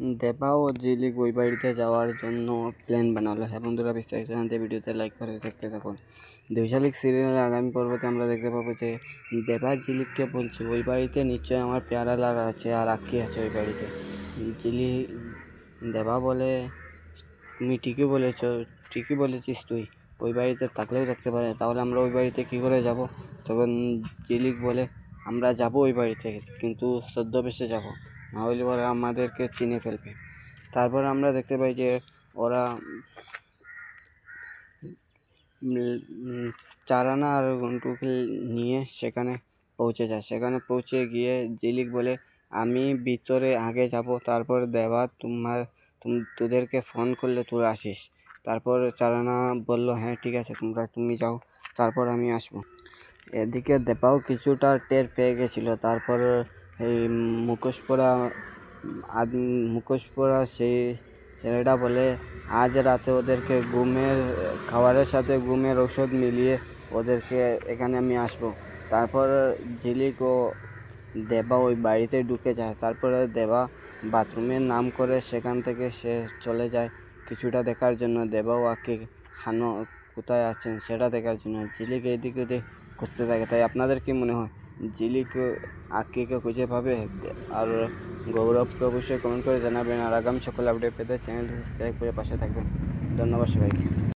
দেবা ও জিলিক ওই বাড়িতে যাওয়ার জন্য প্ল্যান বানালো। হ্যাঁ বন্ধুরা, বিস্তারিত জানতে ভিডিওতে লাইক করে দেখতে থাকুন। দেবশালিক সিরিয়ালের আগামী পর্বতে আমরা দেখতে পাবো যে দেবা জিলিককে বলছে, ওই বাড়িতে নিশ্চয়ই আমার পেয়ারা লাগা আছে আর আঁকি আছে ওই বাড়িতে। জিলি দেবা বলে, তুমি ঠিকই বলেছ, ঠিকই বলেছিস তুই। ওই বাড়িতে থাকলেও থাকতে পারে, তাহলে আমরা ওই বাড়িতে কী করে যাব? তখন জিলিক বলে, আমরা যাব ওই বাড়িতে, কিন্তু ছদ্মবেশে যাব। না হলে ওরা আমাদেরকে চিনে ফেলবে। তারপর আমরা দেখতে পাই যে ওরা চারানা আর ঘন্টুকে নিয়ে সেখানে পৌঁছে যায়। সেখানে পৌঁছে গিয়ে জিলিক বলে, আমি ভিতরে আগে যাব, তারপর দেবা তোমার তুম- তোদেরকে ফোন করলে তোরা আসিস। তারপর চারানা বলল হ্যাঁ ঠিক আছে, তোমরা, তুমি যাও, তারপর আমি আসব। এদিকে দেবাও কিছুটা টের পেয়ে গেছিল। তারপর এই মুখোশ পরা আদ মুখোশ পরা সেই ছেলেটা বলে, আজ রাতে ওদেরকে ঘুমের, খাবারের সাথে ঘুমের ওষুধ মিলিয়ে ওদেরকে এখানে আমি আসব। তারপর ঝিলিক ও দেবা ওই বাড়িতে ঢুকে যায়। তারপরে দেবা বাথরুমের নাম করে সেখান থেকে সে চলে যায় কিছুটা দেখার জন্য। দেবা ও আকে খানো কোথায় আছেন? সেটা দেখার জন্য। ঝিলিক এইদিক ওদিক খুঁজতে থাকে। তাই আপনাদের কি মনে হয়? ঝিলিক আকিকে খুঁজে পাবে? আর গৌরবকে অবশ্যই কমেন্ট করে জানাবেন। আর আগামী সকল আপডেট পেতে চ্যানেলটি সাবস্ক্রাইব করে পাশে থাকবেন। ধন্যবাদ সবাইকে।